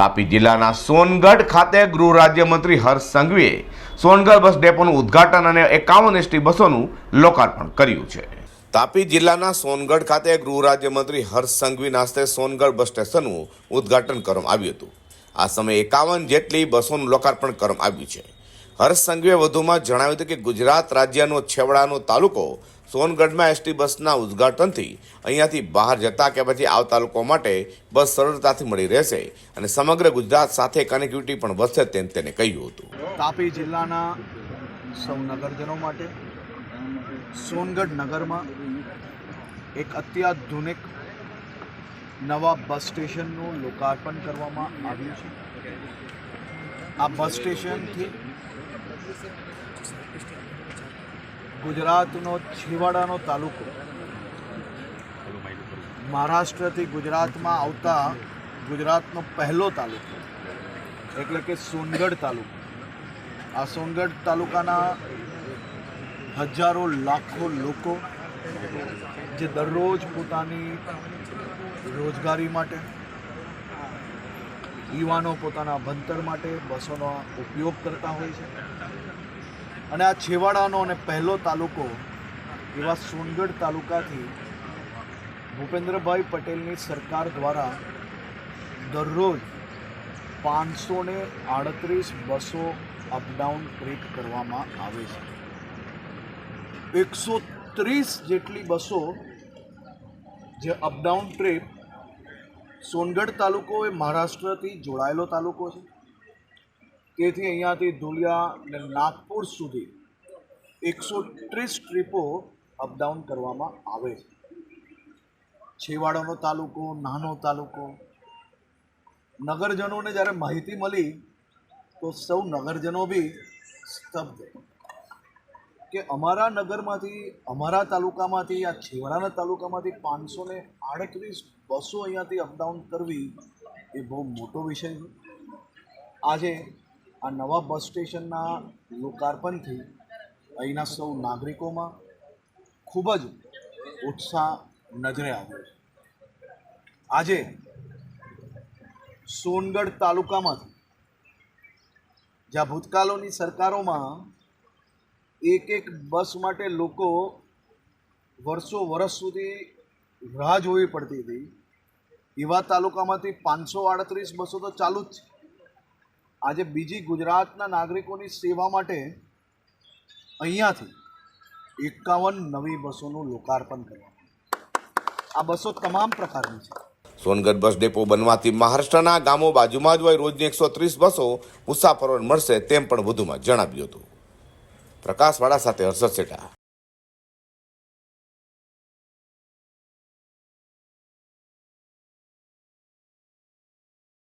તાપી જિલ્લાના સોનગઢ ખાતે ગૃહ રાજ્યમંત્રી હર્ષ સંઘવીએ સોનગઢ બસ ડેપોનું ઉદ્ઘાટન અને એકાવન એસટી બસોનું લોકાર્પણ કર્યું છે. તાપી જિલ્લાના સોનગઢ ખાતે ગૃહ રાજ્યમંત્રી હર્ષ સંઘવીના હસ્તે સોનગઢ બસ સ્ટેશનનું ઉદ્ઘાટન કરવામાં આવ્યું હતું. આ સમયે એકાવન જેટલી બસોનું લોકાર્પણ કરવામાં આવ્યું છે. હર્ષ સંઘવીએ વધુમાં જણાવ્યું હતું કે ગુજરાત રાજ્યનો છેવાડાનો તાલુકો સોનગઢમાં એસટી બસના ઉદ્ઘાટનથી અહીંયાથી બહાર જતા કે પછી આવતા લોકો માટે બસ સરળતાથી મળી રહેશે અને સમગ્ર ગુજરાત સાથે કનેક્ટિવિટી પણ વધશે તેમ તેને કહ્યું હતું. તાપી જિલ્લાના સૌ નગરજનો માટે સોનગઢ નગરમાં એક અત્યાધુનિક નવા બસ સ્ટેશનનું લોકાર્પણ કરવામાં આવ્યું છે. આ બસ સ્ટેશનથી ગુજરાતનો છેવાડાનો તાલુકો મહારાષ્ટ્રથી ગુજરાતમાં આવતા ગુજરાતનો પહેલો તાલુકો, એટલે કે સોનગઢ તાલુકો. આ સોનગઢ તાલુકાના હજારો લાખો લોકો જે દરરોજ પોતાની રોજગારી માટે યુવાનો પોતાના ભણતર માટે બસોનો ઉપયોગ કરતા હોય છે. અને આ છેવાડાનો અને પહેલો તાલુકો એવા સોનગઢ તાલુકાથી ભૂપેન્દ્રભાઈ પટેલની સરકાર દ્વારા દરરોજ પાંચસો ને આડત્રીસ બસો અપડાઉન ટ્રીપ કરવામાં આવે છે. એકસો ત્રીસ જેટલી બસો જે અપડાઉન ટ્રીપ સોનગઢ તાલુકો એ મહારાષ્ટ્રથી જોડાયેલો તાલુકો છે. તેથી અહીંયાથી ધુલિયા ને નાગપુર સુધી એકસો ત્રીસ ટ્રીપો અપડાઉન કરવામાં આવે છે. છેવાડાનો તાલુકો, નાનો તાલુકો. નગરજનોને જ્યારે માહિતી મળી, તો સૌ નગરજનો બી સ્તબ્ધ. કે અમારા નગરમાંથી, અમારા તાલુકામાંથી, આ છેવાડાના તાલુકામાંથી પાંચસો ને આડત્રીસ બસો અહીંયાથી અપડાઉન કરવી એ બહુ મોટો વિષય છે. આજે આ નવા બસ સ્ટેશનના લોકાર્પણથી અહીંના સૌ નાગરિકોમાં ખૂબ જ ઉત્સાહ નજરે આવ્યો આજે સોનગઢ તાલુકામાંથી, જ્યાં ભૂતકાળોની સરકારોમાં એક એક બસ માટે લોકો વર્ષો વર્ષ સુધી રાહ જોવી પડતી હતી. એવા તાલુકામાંથી પાંચસો આડત્રીસ બસો તો ચાલુ જ છે. આજે બીજી ગુજરાતના નાગરિકોની સેવા માટે અહીંયાથી એકાવન નવી બસોનું લોકાર્પણ કરવામાં આ બસો તમામ પ્રકારની છે. સોનગઢ બસ ડેપો બનવાથી મહારાષ્ટ્રના ગામો બાજુમાં જ હોય રોજની એકસો ત્રીસ બસો મુસાફરોને મળશે તેમ પણ વધુમાં જણાવ્યું હતું. પ્રકાશવાળા સાથે હર્ષદ શેઠા.